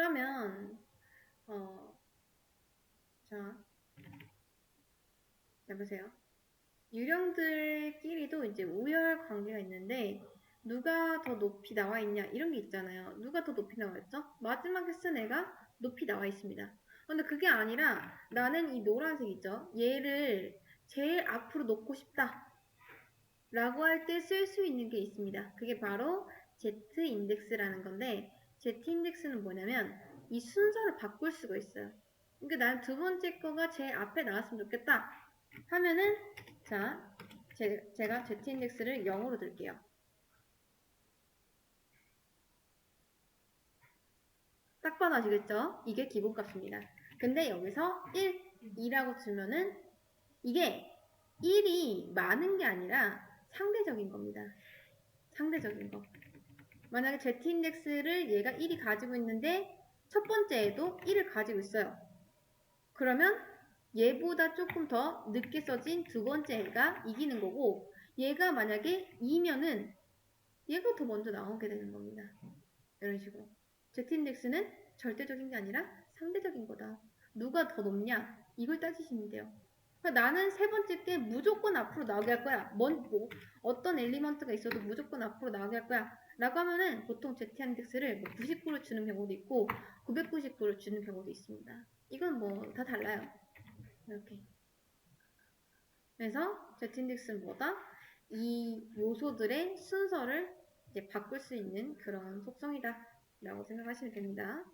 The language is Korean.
그러면 어, 자, 자 보세요. 유령들끼리도 이제 우열 관계가 있는데 누가 더 높이 나와 있냐 이런 게 있잖아요. 누가 더 높이 나와 있죠? 마지막에 쓴 애가 높이 나와 있습니다. 근데 그게 아니라 나는 이 노란색 있죠? 얘를 제일 앞으로 놓고 싶다. 라고 할 때 쓸 수 있는 게 있습니다. 그게 바로 Z 인덱스라는 건데 Z 인덱스는 뭐냐면 이 순서를 바꿀 수가 있어요. 그러니까 난 두 번째 거가 제일 앞에 나왔으면 좋겠다. 하면은 자 제, 제가 Z 인덱스를 0으로 둘게요. 딱 봐도 아시겠죠? 이게 기본값입니다. 근데 여기서 1, 2라고 주면은 이게 1이 많은 게 아니라 상대적인 겁니다. 상대적인 거. 만약에 Z 인덱스를 얘가 1이 가지고 있는데 첫 번째에도 1을 가지고 있어요. 그러면 얘보다 조금 더 늦게 써진 두 번째 애가 이기는 거고 얘가 만약에 2면은 얘가 더 먼저 나오게 되는 겁니다. 이런 식으로. Z 인덱스는 절대적인 게 아니라 상대적인 거다. 누가 더 높냐? 이걸 따지시면 돼요. 그러니까 나는 세 번째 게 무조건 앞으로 나오게 할 거야. 뭔, 뭐, 어떤 엘리먼트가 있어도 무조건 앞으로 나오게 할 거야. 라고 하면은 보통 Z 인덱스를 뭐 99를 주는 경우도 있고 999를 주는 경우도 있습니다. 이건 뭐 다 달라요. 이렇게. 그래서 Z 인덱스는 뭐다? 이 요소들의 순서를 이제 바꿀 수 있는 그런 속성이다. 라고 생각하시면 됩니다.